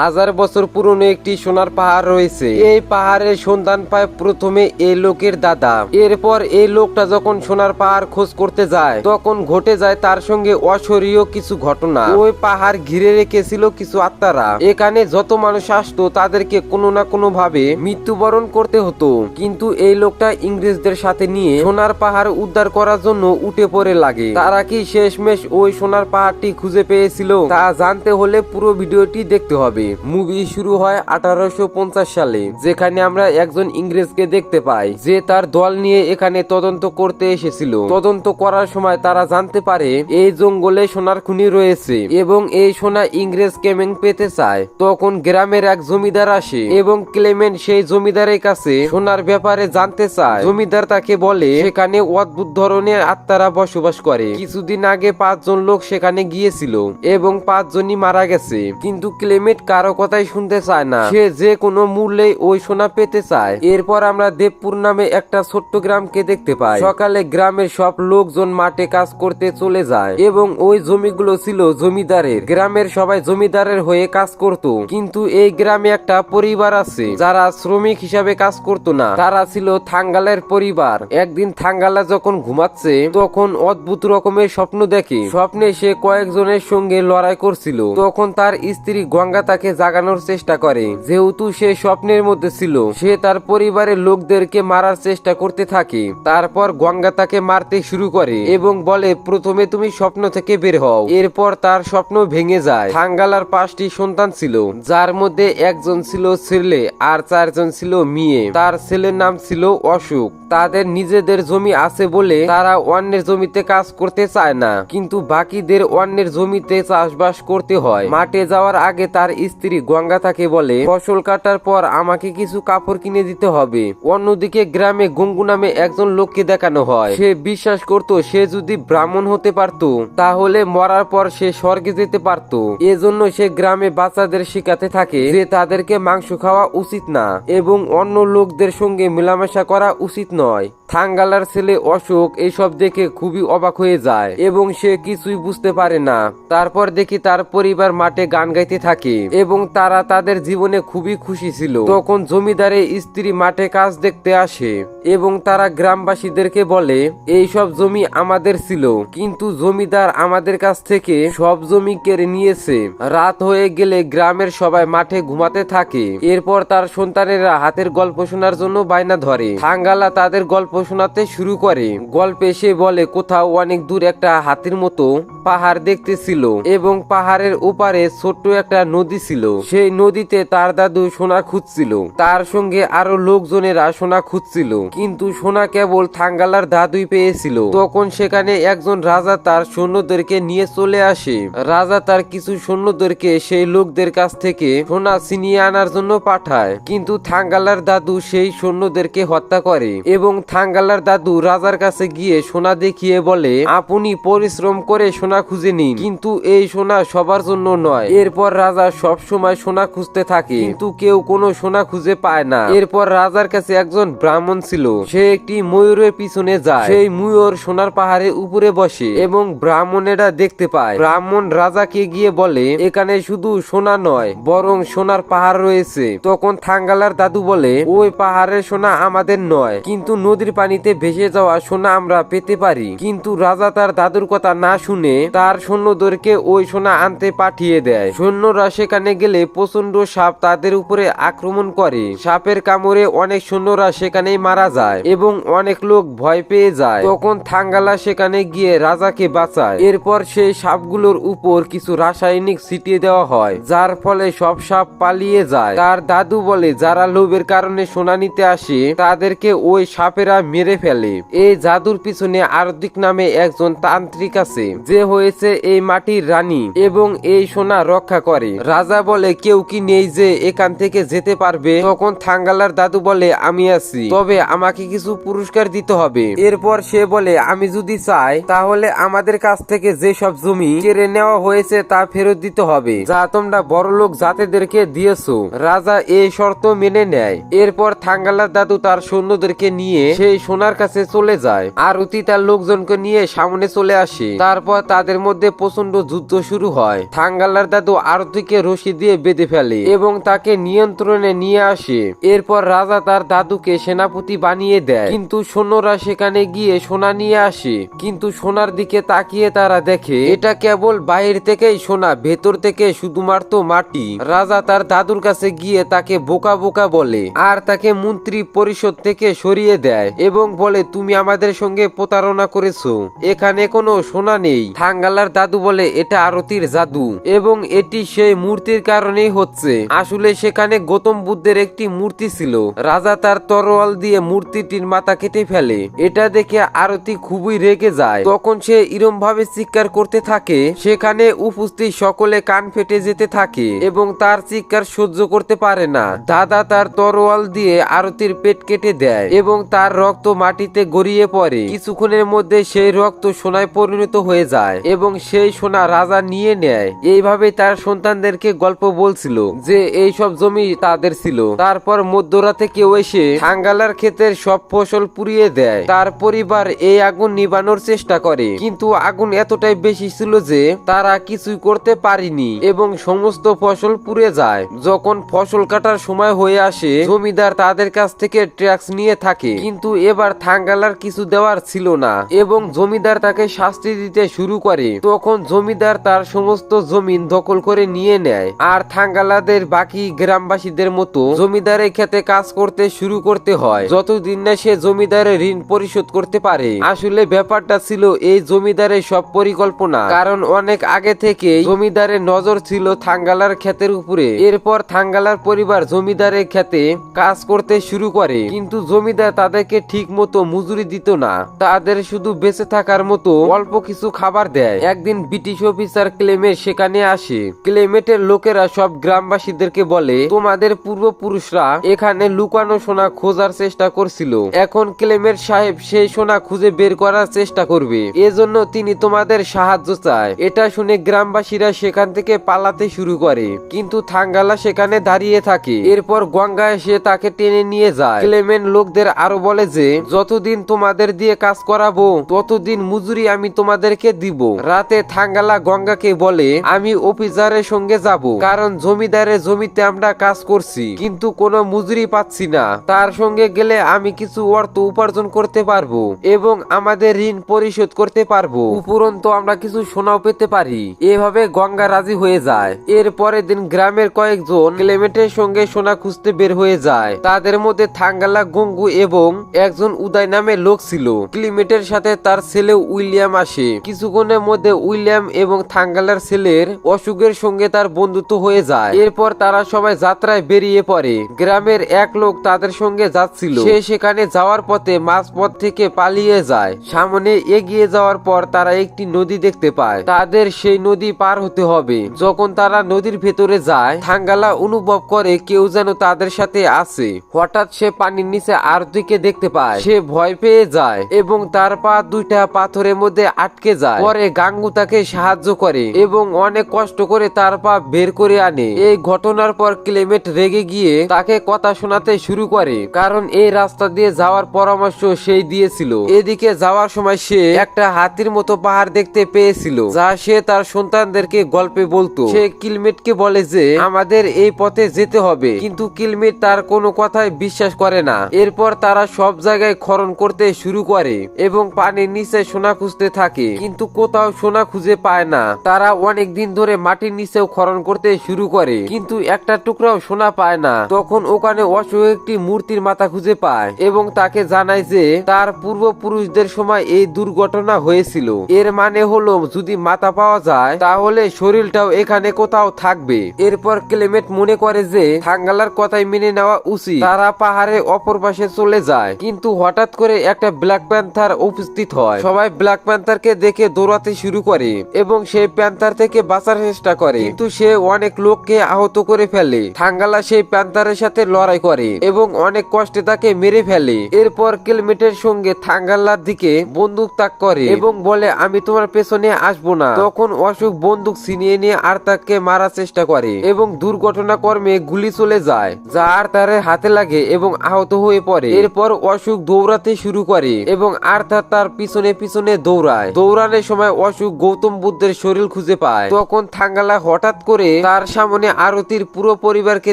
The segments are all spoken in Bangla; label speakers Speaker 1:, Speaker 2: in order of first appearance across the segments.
Speaker 1: হাজার বছর পুরনো একটি সোনার পাহাড় রয়েছে। এই পাহাড়ের সন্ধান পায় প্রথমে এই লোকের দাদা। এরপর এই লোকটা যখন সোনার পাহাড় খোঁজ করতে যায়, তখন ঘটে যায় তার সঙ্গে অশরীয় কিছু ঘটনা। ওই পাহাড় ঘিরে রেখেছিল কিছু আত্মারা। এখানে যত মানুষ আসতো, তাদেরকে কোনো না কোনো ভাবে মৃত্যুবরণ করতে হতো। কিন্তু এই লোকটা ইংরেজদের সাথে নিয়ে সোনার পাহাড় উদ্ধার করার জন্য উঠে পড়ে লাগে। তারা কি শেষমেশ ওই সোনার পাহাড়টি খুঁজে পেয়েছিল, তা জানতে হলে পুরো ভিডিওটি দেখতে হবে। মুভি শুরু হয় আঠারোশো পঞ্চাশ সালে, যেখানে আমরা একজন ইংরেজকে দেখতে পাই, যে তার দল নিয়ে এখানে তদন্ত করতে এসেছিল। তদন্ত করার সময় তারা জানতে পারে, এই জঙ্গলে সোনার খুনি রয়েছে এবং এই সোনা ইংরেজ কেমেং পেতে চায়। তখন গ্রামের এক জমিদার আসে এবং ক্লেমেন্ট সেই জমিদারের কাছে সোনার ব্যাপারে জানতে চায়। জমিদার তাকে বলে, সেখানে অদ্ভুত ধরনের আত্মারা বসবাস করে। কিছুদিন আগে পাঁচজন লোক সেখানে গিয়েছিল এবং পাঁচজনই মারা গেছে। কিন্তু ক্লেমেন্ট কারও কথাই শুনতে চায় না। সে যে কোনো মূল্যে ওই সোনা পেতে চায়। এরপর আমরা দেবপুর নামে একটা ছোট্ট গ্রামকে দেখতে পাই। সকালে গ্রামের সব লোকজন মাঠে কাজ করতে চলে যায় এবং ওই জমিগুলো ছিল জমিদারের। গ্রামের সবাই জমিদারের হয়ে কাজ করত। কিন্তু এই গ্রামে একটা পরিবার আছে, যারা শ্রমিক হিসাবে কাজ করত না। তারা ছিল থাঙ্গালের পরিবার। একদিন থাঙ্গালা যখন ঘুমাচ্ছে, তখন অদ্ভুত রকমের স্বপ্ন দেখে। স্বপ্নে সে কয়েকজনের সঙ্গে লড়াই করছিল। তখন তার স্ত্রী গঙ্গা তাকে জাগানোর চেষ্টা করে। যেহেতু সে স্বপ্নের মধ্যে ছিল, সে তার পরিবারের লোকদেরকে মারার চেষ্টা করতে থাকে। তারপর গঙ্গা তাকে মারতে শুরু করে এবং বলে, প্রথমে তুমি স্বপ্ন থেকে বের হও। এরপর তার স্বপ্ন ভেঙে যায়। থাঙ্গালার পাঁচটি সন্তান ছিল, যার মধ্যে একজন ছিল ছেলে আর চারজন ছিল মেয়ে। তার ছেলের নাম ছিল অশোক। তাদের নিজেদের জমি আছে বলে তারা অন্যের জমিতে কাজ করতে চায় না। কিন্তু বাকিদের অন্যের জমিতে চাষবাস করতে হয়। মাঠে যাওয়ার আগে তার স্ত্রী গঙ্গা তাকে বলে, ফসল কাটার পর আমাকে কিছু কাপড় কিনে দিতে হবে। অন্যদিকে গ্রামে গঙ্গু নামে একজন লোককে দেখানো হয়। সে বিশ্বাস করত সে যদি ব্রাহ্মণ হতে পারত, তাহলে মরার পর সে স্বর্গে যেতে পারত। এজন্য সে গ্রামে বাচ্চাদের শিখাতে থাকে যে তাদেরকে মাংস খাওয়া উচিত না এবং অন্য লোকদের সঙ্গে মেলামেশা করা উচিত নয়। থাঙ্গালার ছেলে অশোক এইসব দেখে খুবই অবাক হয়ে যায় এবং সে কিছুই বুঝতে পারে না। তারপর দেখি তার পরিবার মাঠে গান গাইতে থাকে এবং তারা তাদের জীবনে খুবই খুশি ছিল। তখন জমিদারের স্ত্রী মাঠে কাজ দেখতে আসে এবং তারা গ্রামবাসীদেরকে বলে, এই সব জমি আমাদের ছিল, কিন্তু জমিদার আমাদের কাছ থেকে সব জমি কেড়ে নিয়েছে। রাত হয়ে গেলে গ্রামের সবাই মাঠে ঘুমাতে থাকে। এরপর তার সন্তানেরা হাতের গল্প শোনার জন্য বায়না ধরে। থাঙ্গালা তাদের গল্প শোনাতে শুরু করে। গল্পে সে বলে, কোথাও অনেক দূর একটা হাতির মতো পাহাড় দেখতেছিল এবং পাহাড়ের ওপারে ছোট্ট একটা নদী ছিল সেই নদীতে তার দাদু সোনা খুঁজছিল। তার সঙ্গে আরও লোকজনেরা সোনা খুঁজছিল। কিন্তু সোনা কেবল থাঙ্গালার দাদুই পেয়েছিল। তখন সেখানে একজন রাজা তার সৈন্যদেরকে নিয়ে চলে আসে। রাজা তার কিছু সৈন্যদেরকে সেই লোকদের কাছ থেকে সোনা ছিনিয়ে আনার জন্য পাঠায়। কিন্তু থাঙ্গালার দাদু সেই সৈন্যদেরকে হত্যা করে এবং থাঙ্গালার দাদু রাজার কাছে গিয়ে সোনা দেখিয়ে বলে, আপনি পরিশ্রম করে সোনা খুঁজে নিন। কিন্তু এই সোনা সবার জন্য নয়। এরপর রাজা সব সময় সোনা খুঁজতে থাকে। কিন্তু কেউ কোনো সোনা খুঁজে পায় না। এরপর রাজার কাছে একজন ব্রাহ্মণ ছিল। সে একটি ময়ূরের পিছনে যায়। সেই ময়ূর সোনার পাহাড়ে উপরে বসে এবং ব্রাহ্মণেরা দেখতে পায়। ব্রাহ্মণ রাজাকে গিয়ে বলে, এখানে শুধু সোনা নয়, বরং সোনার পাহাড় রয়েছে। তখন থাঙ্গালার দাদু বলে, ওই পাহাড়ের সোনা আমাদের নয়, কিন্তু নদীর পানিতে ভেসে যাওয়া সোনা আমরা পেতে পারি। কিন্তু রাজা তার দাদুর কথা না শুনে তার সৈন্যদেরকে ওই সোনা আনতে পাঠিয়ে দেয়। সৈন্যরা সেখানে গেলে প্রচণ্ড সাপ তাদের উপরে আক্রমণ করে। সাপের কামড়ে অনেক সৈন্যরা সেখানেই মারা যায় এবং অনেক লোক ভয় পেয়ে যায়। তখন থাঙ্গালা সেখানে গিয়ে রাজাকে বাঁচায়। এরপর সেই সাপগুলোর উপর কিছু রাসায়নিক ছিটিয়ে দেওয়া হয়, যার ফলে সব সাপ পালিয়ে যায়। তার দাদু বলে, যারা লোভের কারণে সোনা নিতে আসে, তাদেরকে ওই সাপেরা মেরে ফেলে। এই জাদুর পিছনে আরদিক নামে একজন তান্ত্রিক আছে, যে হয়েছে এই মাটির রানী এবং এই সোনা রক্ষা করে। রাজা বলে, কেউ কি নেই যে এখান থেকে যেতে পারবে? তখন থাঙ্গালার দাদু বলে, আমি আছি। তবে আমাকে কিছু পুরস্কার দিতে হবে। এরপর সে বলে, আমি যদি চাই, তাহলে আমাদের কাছ থেকে যে সব জমি কেড়ে নেওয়া হয়েছে তা ফেরত দিতে হবে, যা তোমরা বড়লোক জাতেদেরকে দিয়েছ। রাজা এই শর্ত মেনে নেয়। এরপর থাঙ্গালার দাদু তার সৈন্যদেরকে নিয়ে সেই সোনার কাছে চলে যায়। আরতি তার লোকজনকে নিয়ে সামনে চলে আসে। তারপর তাদের মধ্যে প্রচণ্ড যুদ্ধ শুরু হয়। থাঙ্গালার দাদু আরতিকে রশি রশি দিয়ে বেঁধে ফেলে এবং তাকে নিয়ন্ত্রণে নিয়ে আসে। এরপর রাজা তার দাদুকে সেনাপতি বানিয়ে দেয়। কিন্তু সৈন্যরা সেখানে গিয়ে সোনা নিয়ে আসে। কিন্তু সোনার দিকে তাকিয়ে তারা দেখে, এটা কেবল বাইরে থেকেই সোনা, ভেতর থেকে শুধুমাত্র মাটি। রাজা তার দাদুর কাছে গিয়ে তাকে বোকা বোকা বলে আর তাকে মন্ত্রী পরিষদ থেকে সরিয়ে দেয় এবং বলে, তুমি আমাদের সঙ্গে প্রতারণা করেছ। এখানে কোনো সোনা নেই। থাঙ্গালার দাদু বলে, এটা আরতির জাদু। এবং এটি সেই মূর্তির কারণেই হচ্ছে। আসলে সেখানে গৌতম বুদ্ধের একটি মূর্তি ছিল। রাজা তার তরোয়াল দিয়ে মূর্তিটির মাথা কেটে ফেলে। এটা দেখে আরতি খুবই রেগে যায়। তখন সে ইরম ভাবে চিৎকার করতে থাকে। সেখানে উপস্থিত সকলে কান ফেটে যেতে থাকে এবং তার চিৎকার সহ্য করতে পারে না। দাদা তার তরোয়াল দিয়ে আরতির পেট কেটে দেয় এবং তার রক্ত মাটিতে গড়িয়ে পড়ে। কিছুক্ষণের মধ্যে সেই রক্ত সোনায় পরিণত হয়ে যায় এবং সেই সোনা রাজা নিয়ে নেয়। এইভাবে তার সন্তানদেরকে গল্প বলছিল যে এই সব জমি তাদের ছিল। তারপর মধ্যরাতে কেউ এসে থাঙ্গালার ক্ষেতের সব ফসল পুড়িয়ে দেয়। তার পরিবার এই আগুন নিবানোর চেষ্টা করে। কিন্তু আগুন এতটাই বেশি ছিল যে তারা কিছুই করতে পারেনি এবং সমস্ত ফসল পুড়ে যায়। যখন ফসল কাটার সময় হয়ে আসে, জমিদার তাদের কাছ থেকে ট্যাক্স নিয়ে থাকে। কিন্তু এবার থাঙ্গালার কিছু দেওয়ার ছিল না এবং জমিদার তাকে শাস্তি দিতে শুরু করে। তখন জমিদার তার সমস্ত জমিন দখল করে নিয়ে নেয়। আর থাঙ্গালাদের বাকি গ্রামবাসীদের মতো জমিদারের ক্ষেতে কাজ করতে শুরু করতে হয়। যতদিন না সে জমিদারের ঋণ পরিশোধ করতে পারে। আসলে ব্যাপারটা ছিল এই জমিদারের সব পরিকল্পনা। কারণ অনেক আগে থেকে জমিদারের নজর ছিল থাঙ্গালার ক্ষেতের উপরে। এরপর থাঙ্গালার পরিবার জমিদারের ক্ষেতে কাজ করতে শুরু করে। কিন্তু জমিদার তাদেরকে ঠিক মতো মজুরি দিত না। তাদের শুধু বেঁচে থাকার মতো অল্প কিছু খাবার দেয়। একদিন ব্রিটিশ অফিসার ক্লেমেট সেখানে আসে। ক্লেমেটের লোকেরা সব গ্রামবাসীদেরকে বলে, তোমাদের পূর্বপুরুষরা এখানে লুকানো সোনা খোঁজার চেষ্টা করছিল। এখন ক্লেমেট সাহেব সেই সোনা খুঁজে বের করার চেষ্টা করবে। এজন্য তিনি তোমাদের সাহায্য চায়। এটা শুনে গ্রামবাসীরা সেখান থেকে পালাতে শুরু করে। কিন্তু থাঙ্গালা সেখানে দাঁড়িয়ে থাকে। এরপর গঙ্গা এসে তাকে টেনে নিয়ে যায়। ক্লেমেন্ট লোকদের আরও বলে যে, যতদিন তোমাদের দিয়ে কাজ করাবো, ততদিন মজুরি আমি তোমাদেরকে দিব। রাতে থাঙ্গালা গঙ্গাকে বলে, আমি অফিসারের সঙ্গে যাব। কারণ জমিদারের জমিতে আমরা কাজ করছি, কিন্তু কোনো মজুরি পাচ্ছি না। তার সঙ্গে গেলে আমি কিছু অর্থ উপার্জন করতে পারব এবং আমাদের ঋণ পরিশোধ করতে পারব। উপরন্তু আমরা কিছু সোনাও পেতে পারি। এভাবে গঙ্গা রাজি হয়ে যায়। এর পরের দিন গ্রামের কয়েকজন ক্লেমেটের সঙ্গে সোনা খুঁজতে বের হয়ে যায়। তাদের মধ্যে থাঙ্গালা গঙ্গু এবং একজন উদয় নামে লোক ছিল। ক্লিমেটের সাথে তার ছেলে উইলিয়াম আসে। কিছুক্ষণের মধ্যে উইলিয়াম এবং থাঙ্গালার ছেলের অসুখের সঙ্গে তার বন্ধুত্ব হয়ে যায়। এরপর তারা সবাই যাত্রায় বেরিয়ে পড়ে। গ্রামের এক লোক তাদের সঙ্গে যাচ্ছিল। সে সেখানে যাওয়ার পথে মাঝপথ থেকে পালিয়ে যায়। সামনে এগিয়ে যাওয়ার পর তারা একটি নদী দেখতে পায়। তাদের সেই নদী পার হতে হবে। যখন তারা নদীর ভেতরে যায় থাঙ্গালা অনুভব করে কেউ যেন তাদের সাথে আছে। হঠাৎ সে পানির নিচে আরতিকে দেখতে পায়। সে ভয় পেয়ে যায় এবং তার পা দুইটা পাথরের মধ্যে আটকে যায়। পরে গাঙ্গু তাকে সাহায্য করে এবং অনেক কষ্ট করে তার পা বের করে আনে। এই ঘটনার পর ক্লেমেট রেগে গিয়ে তাকে কথা শোনাতে শুরু করে, কারণ এই রাস্তা দিয়ে যাওয়ার পরামর্শ সেই দিয়েছিল। এদিকে যাওয়ার সময় সে একটা হাতির মতো পাহাড় দেখতে পেয়েছিল, যা সে তার সন্তানদেরকে গল্পে বলতো। সে কিলমেটকে বলে যে, আমাদের এই পথে যেতে হবে। কিন্তু কিলমেট তার কোনো কথায় বিশ্বাস করে না। এরপর তারা সব জায়গায় খনন করতে শুরু করে এবং পানির নিচে সোনা খুঁজতে থাকে। কিন্তু কোথাও সোনা খুঁজে পায় না। তারা অনেক দিন ধরে মাটির নিচেও খনন করতে শুরু করে। কিন্তু একটা টুকরাও সোনা পায় না। তখন ওখানে অসুখ একটি মূর্তির মাথা খুঁজে পায় এবং তাকে জানায় যে তার পূর্বপুরুষদের সময় এই দুর্ঘটনা হয়েছিল। এর মানে হলো, যদি মাথা পাওয়া যায়, তাহলে শরীরটাও এখানে কোথাও থাকবে। এরপর ক্লেমেট মনে করে যে থাঙ্গালার কথাই মেনে নেওয়া উচিত। তারা পাহাড়ে অপর পাশে চলে যায়। কিন্তু হঠাৎ করে একটা ব্ল্যাক প্যান্থার উপস্থিত হয়। সবাই ব্ল্যাক প্যান্থারকে দেখে দৌড়াতে শুরু করে এবং সেই প্যান্থার থেকে বাঁচার চেষ্টা করে। কিন্তু সে অনেক লোককে আহত করে ফেলে। থাঙ্গালা সেই প্যান্থারের সাথে লড়াই করে এবং অনেক কষ্টে তাকে মেরে ফেলে। এরপর কিলমিটের সঙ্গে থাঙ্গাল্লার দিকে বন্দুক তাক করে এবং বলে, আমি তোমার পেছনে আসব না। তখন অশোক বন্দুক ছিনিয়ে নিয়ে আর তাকে মারার চেষ্টা করে এবং দুর্ঘটনা কর্মে গুলি চলে যায়, যা আর তার হাতে লাগে এবং আহত হয়ে পড়ে। এরপর অশোক দৌড়াতে শুরু করে এবং আর তার পিছনে পিছনে দৌড়ায়। দৌড়ানোর সময় অশোক গৌতম বুদ্ধের শরীর খুঁজে পায়। তখন থাঙ্গালা হঠাৎ করে তার সামনে আরতির পুরো পরিবারকে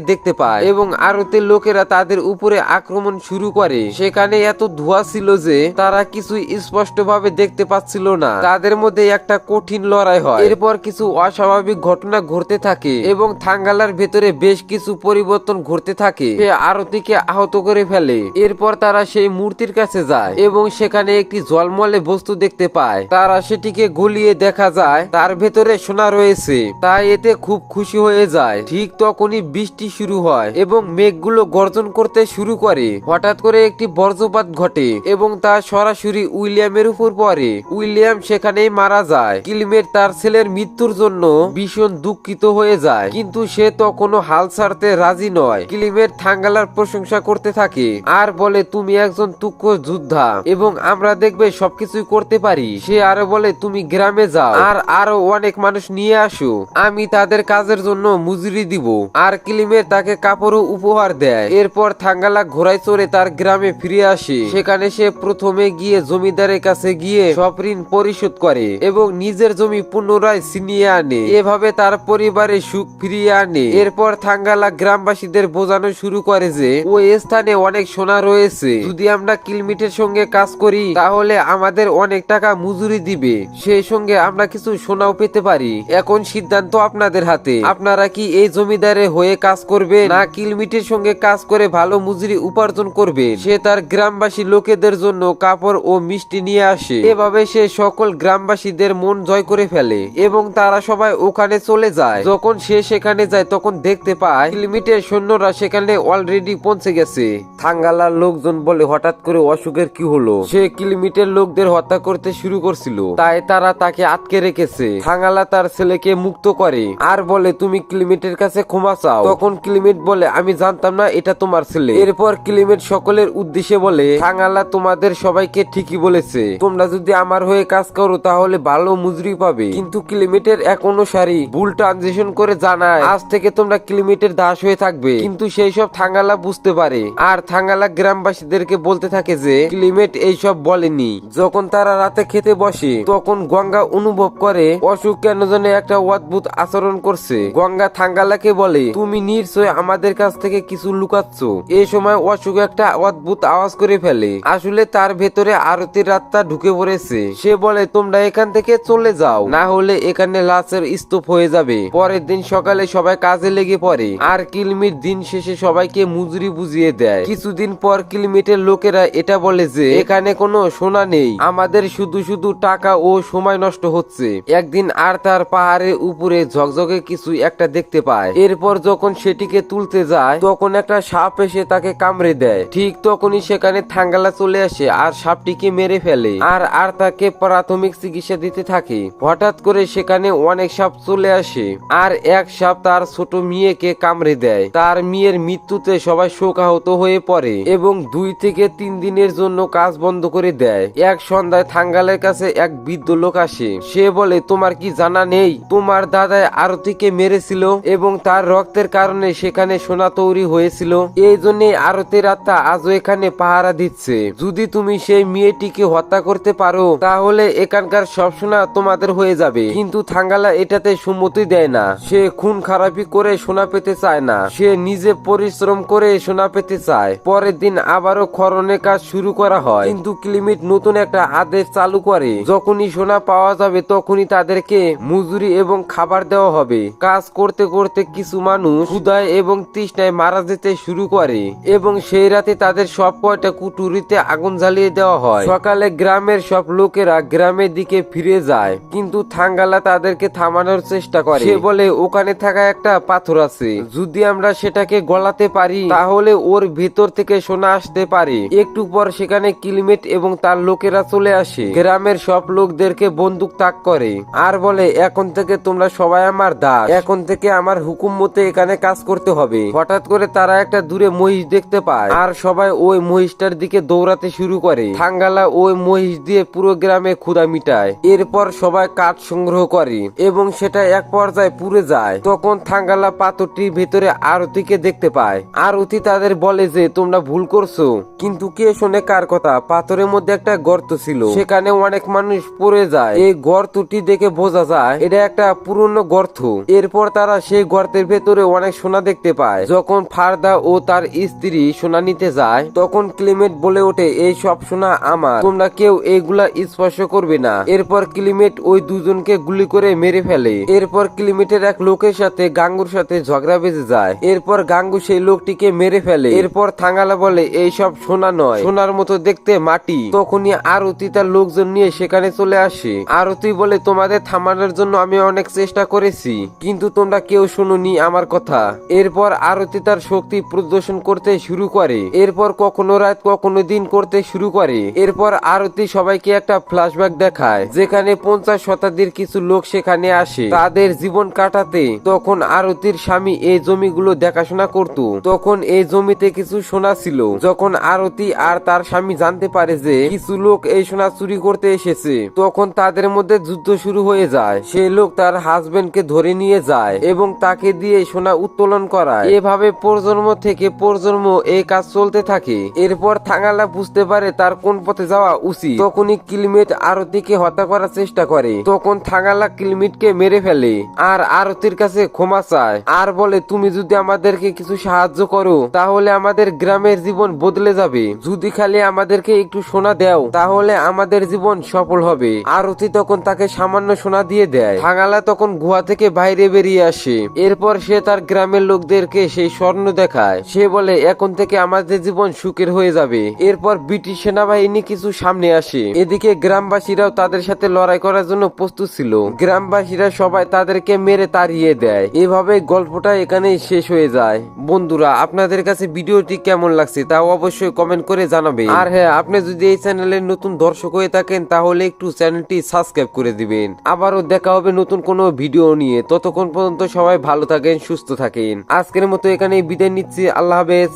Speaker 1: দেখতে পায় এবং আরতির লোকেরা তাদের উপরে আক্রমণ শুরু করে। সেখানে এত ধোঁয়া ছিল যে তারা কিছুই স্পষ্ট ভাবে দেখতে পাচ্ছিল না। তাদের মধ্যে একটা কঠিন লড়াই হয়। এরপর কিছু অস্বাভাবিক ঘটনা ঘটতে থাকে এবং থাঙ্গালার ভেতরে বেশ কিছু পরিবর্তন ঘটতে থাকে। সে আরতিকে আহত করে ফেলে। এরপর তারা সেই মূর্তির কাছে যায় এবং সেখানে একটি জলমলে বস্তু দেখতে পায়। তারা সেটিকে গলিয়ে দেখা যায়, তার ভেতরে সোনা রয়েছে। তাই এতে খুব খুশি হয়ে যায়। ঠিক তখনই বৃষ্টি শুরু হয় এবং মেঘগুলো গর্জন করতে শুরু করে। হঠাৎ করে একটি বজ্রপাত ঘটে এবং তা সরাসরি উইলিয়ামের উপর পড়ে। উইলিয়াম সেখানেই মারা যায়। কিলমেট তার ছেলের মৃত্যুর জন্য ভীষণ দুঃখিত হয়ে যায়। কিন্তু সে তখনও হাল ছাড়তে রাজি নয়। কিলিমের থাঙ্গালার প্রশংসা করতে থাকে। আর বলে, তুমি একজন তুক্ষ যোদ্ধা এবং আমরা দেখবে সবকিছুই করতে পারি। সে আরও বলে, তুমি গ্রামে যাও আর আরও অনেক মানুষ নিয়ে আসো। আমি তাদের কাজের জন্য মজুরি দিব। আর কিলিমের তাকে কাপড়ও উপহার দেয়। এরপর থাঙ্গালা ঘোড়ায় চড়ে তার গ্রামে ফিরে আসে। সেখানে সে প্রথমে গিয়ে জমিদারের কাছে গিয়ে সব ঋণ পরিশোধ করে এবং নিজের জমি পুনরায় ছিনিয়ে আনে। এভাবে তার পরিবারে সুখ ফিরিয়ে আনে। এরপর থাঙ্গালা গ্রামবাসীদের বোঝানো শুরু করে যে ওই স্থানে অনেক সোনা রয়েছে। যদি আমরা কিলমিটের সঙ্গে কাজ করি, তাহলে আমাদের অনেক টাকা মজুরি দিবে। সেই সঙ্গে আমরা কিছু সোনাও পেতে পারি। এখন সিদ্ধান্ত আপনাদের হাতে। আপনারা কি এই জমিদারে হয়ে কাজ করবে না কিলমিটের সঙ্গে কাজ করে ভালো মজুরি উপার্জন করবে সে তার গ্রামবাসী লোকেদের জন্য কাপড় ও মিষ্টি নিয়ে আসে। এভাবে সে সকল গ্রামবাসীদের মন জয় করে ফেলে এবং তারা সবাই ওখানে চলে যায়। যখন সে সেখানে যায়, তখন দেখতে পায় কিলমিটের সৈন্যরা সেখানে অলরেডি পৌঁছে গেছে। থাঙ্গালার লোকজন বলে হঠাৎ করে অসুখের কি হলো? সে কিলমিটের লোকদের হত্যা করতে শুরু করছিল। তাই তারা তাকে আটকে রেখেছে। থাঙ্গালা তার ছেলেকে মুক্ত করে। আর বলে তুমি কিলমিটের কাছে ক্ষমা চাও। তখন কিলমিট বলে, আমি জানতাম না, এটা তোমার ছেলে। এরপর কিলমিট সকলের উদ্দেশ্যে বলে, থাঙ্গালা তোমাদের সবাইকে ঠিকই বলেছে। তোমরা যদি আমার হয়ে কাজ করো, তাহলে ভালো মজুরি পাবে। কিন্তু কিলোমিটার এক অনুসারী ভুল ট্রানজিশন করে জানায়, আজ থেকে তোমরা কিলোমিটার দাস হয়ে থাকবে। কিন্তু সেই সব থাঙ্গালা বুঝতে পারে। আর থাঙ্গালা গ্রামবাসীদেরকে বলতে থাকে যে, কিলিমেট এইসব বলেনি। যখন তারা রাতে খেতে বসে, তখন গঙ্গা অনুভব করে, অসুখ কেন যেন একটা অদ্ভুত আচরণ করছে। গঙ্গা থাঙ্গালাকে বলে, তুমি নিশ্চয় আমাদের কাছ থেকে কিছু লুকাচ্ছ। এই সময় অসুখ একটা অদ্ভুত আওয়াজ করে ফেলে। আসলে তার ভেতরে আরতির রাতটা ঢুকে পড়েছে। সে বলে, তোমরা এখান থেকে চলে যাও। না হলে এখানে লাশের স্তূপ হয়ে যাবে। পরের দিন সকালে সবাই কাজে লেগে পড়ে। আর কিলমিট দিন শেষে সবাইকে মুজুরি বুঝিয়ে দেয়। কিছুদিন পর কিলমিটের লোকেরা এটা বলে যে, এখানে কোনো সোনা নেই। আমাদের শুধু শুধু টাকা ও সময় নষ্ট হচ্ছে। একদিন আর তার পাহাড়ের উপরে ঝকঝকে কিছু একটা দেখতে পায়। এরপর যখন সেটিকে তুলতে যায়, তখন একটা সাপ এসে তাকে কামড়ে দেয়। ঠিক তখনই সেখানে থাঙ্গালা চলে আসে আর সাপটিকে মেরে ফেলে আর আর তাকে প্রাথমিক চিকিৎসা দিতে থাকে। হঠাৎ করে সেখানে অনেক সাপ চলে আসে আর এক সাপ তার ছোট মেয়েকে কামড়ে দেয়। তার মেয়ের মৃত্যুতে সবাই শোকাহত হয়ে পড়ে এবং দুই থেকে তিন দিনের জন্য কাজ বন্ধ করে দেয়। এক সন্ধ্যায় থাঙ্গালের কাছে এক বৃদ্ধ লোক আসে। সে বলে, তোমার কি জানা নেই? তোমার দাদায় আরতিকে মেরেছিল এবং তার রক্তের কারণে সেখানে সোনা তৈরি হয়েছিল। এই জন্য আরতের আত্মা আজও এখানে পাহারা দিচ্ছে। যদি তুমি সেই মেয়েটিকে হত্যা করতে পারো, তাহলে এখানকার সব সোনা তোমাদের হয়ে যাবে। কিন্তু থাঙ্গালা এটাতে সম্মতি দেয় না। সে খুন খারাপি করে সোনা পেতে চায় না। সে নিজে পরিশ্রম করে সোনা পেতে চায়। পরের দিন আবারও খরণের কাজ শুরু করা হয়। কিন্তু ক্লিমিট নতুন একটা আদেশ চালু করে। যখনই সোনা পাওয়া যাবে, তখনই তাদেরকে মজুরি এবং খাবার দেওয়া হবে। কাজ করতে করতে কিছু মানুষ ক্ষুদায় এবং তৃষ্ণায় মারা যেতে শুরু করে এবং সেই রাতে তাদের সব কয়টা কুটুরিতে আগুন জ্বালিয়ে দেওয়া হয়। সকালে গ্রামের সব লোকেরা গ্রামের দিকে ফিরে যায়, কিন্তু থাঙ্গালা তাদেরকে থামানোর চেষ্টা করে। সে বলে, ওখানে থাকা একটা পাথর আছে। যদি আমরা সেটাকে গলাতে পারি, তাহলে ওর ভেতর থেকে সোনা আসতে পারে। একটু পর সেখানে কিলমেট এবং তার লোকেরা চলে আসে। গ্রামের সব লোকদেরকে বন্দুক তাক করে। আর বলে, এখন থেকে তোমরা সবাই আমার দাস এখন থেকে আমার হুকুম মতে এখানে কাজ করতে হবে। হঠাৎ করে তারা একটা দূরে মহিষ দেখতে পায়। আর সবাই ওই মহিষটার দিকে দৌড়াতে শুরু করে। থাঙ্গালা ওই মহিষ দিয়ে পুরো গ্রামে ক্ষুদা মিটায়। এরপর সবাই কাঠ সংগ্রহ করে এবং সেটা এক পর্যায়ে পুড়ে যায়। তখন থাঙ্গালা পাথরটির ভেতরে আরতিকে দেখতে পায়। আরতি তাদের বলে যে, তোমরা ভুল করছ। কিন্তু কে শোনে কার কথা? পাথরের মধ্যে একটা গর্ত ছিল। সেখানে অনেক মানুষ পড়ে যায়। এই গর্তটি দেখে বোঝা যায়, এটা একটা পুরনো গর্ত। এরপর তারা সেই গর্তের ভেতরে অনেক সোনা দেখতে পায়। যখন ফারদা ও তার স্ত্রী সোনা নিতে যায়, তখন ক্লিমেট বলে ওঠে, এই সব সোনা আমার, তোমরা কেউ এইগুলা স্পর্শ করবে না। এরপর ক্লিমেট ওই দুজনকে গুলি করে মেরে ফেলে। এরপর ক্লিমেটের এক লোকের সাথে গাঙ্গুর সাথে ঝগড়া বেজে যায়। এরপর গাঙ্গু সেই লোকটিকে মেরে ফেলে। এরপর থাঙ্গালা বলে, এই সব সোনা নয়, সোনার মতো দেখতে মাটি। তখনই আরতি তার লোকজন নিয়ে সেখানে চলে আসে। আরতি বলে, তোমাদের থামানোর জন্য আমি অনেক চেষ্টা করেছি। কিন্তু তোমরা কেউ শুনুনি আমার কথা। এরপর আরতি তার শক্তি প্রদর্শন করতে শুরু করে। এরপর কখনো রাত, কখনো দিন করতে শুরু করে। এরপর আরতি সবাইকে একটা ফ্ল্যাশব্যাক দেখায়, যেখানে পঞ্চাশ শতাব্দীর কিছু লোক সেখানে আসে। তাদের জীবন কাটাতে তখন আরতির স্বামী এই জমিগুলো দেখাশোনা করত। তখন এই জমিতে কিছু সোনা ছিল। যখন আরতি আর তার স্বামী জানতে পারে যে কিছু লোক এই সোনা চুরি করতে এসেছে, তখন তাদের মধ্যে যুদ্ধ শুরু হয়ে যায়। সেই লোক তার হাজবেন্ডকে ধরে নিয়ে যায় এবং তাকে দিয়ে সোনা উত্তোলন করায়। এভাবে প্রজন্ম থেকে প্রজন্ম এই কাজ চলতে থাকে। এরপর থাঙ্গালা বুঝতে পারে তার কোন পথে যাওয়া উচিত। তখনই কিলমেট আরতিকে হত্যা করার চেষ্টা করে। তখন থাঙ্গালা কিলমিটকে মেরে ফেলে আর আরতির কাছে ক্ষমা চায়। আর বলে, তুমি যদি আমাদেরকে কিছু সাহায্য করো, তাহলে আমাদের গ্রামের জীবন বদলে যাবে। যদি খালি আমাদেরকে একটু সোনা দেও, তাহলে আমাদের জীবন সফল হবে। আরতি তখন তাকে সামান্য সোনা দিয়ে দেয়। থাঙ্গালা তখন গুহা থেকে বাইরে বেরিয়ে আসে। এরপর সে তার গ্রামের লোকদেরকে সেই স্বর্ণ দেখায়। সে বলে, এখন থেকে আমাদের জীবন সুখের হয়ে যাবে। এরপর ব্রিটিশ সেনাবাহিনী কিছু সামনে আসে। এদিকে গ্রামবাসীরাও তাদের সাথে লড়াই করার জন্য প্রস্তুত ছিল। গ্রামবাসীরা সবাই তাদেরকে মেরে তাড়িয়ে দেয়। এভাবে গল্পটা এখানেই শেষ হয়ে যায়। বন্ধুরা, আপনাদের কাছে ভিডিওটি কেমন লাগছে তাও অবশ্যই কমেন্ট করে জানাবে আর হ্যাঁ আপনি যদি এই চ্যানেলের নতুন দর্শক হয়ে থাকেন, তাহলে একটু চ্যানেলটি সাবস্ক্রাইব করে দিবেন। আবারও দেখা হবে নতুন কোনো ভিডিও নিয়ে। ততক্ষণ পর্যন্ত সবাই ভালো থাকেন সুস্থ থাকেন। আজকের মতো এখানে বিদায় নিচ্ছি। আল্লাহ হাফেজ।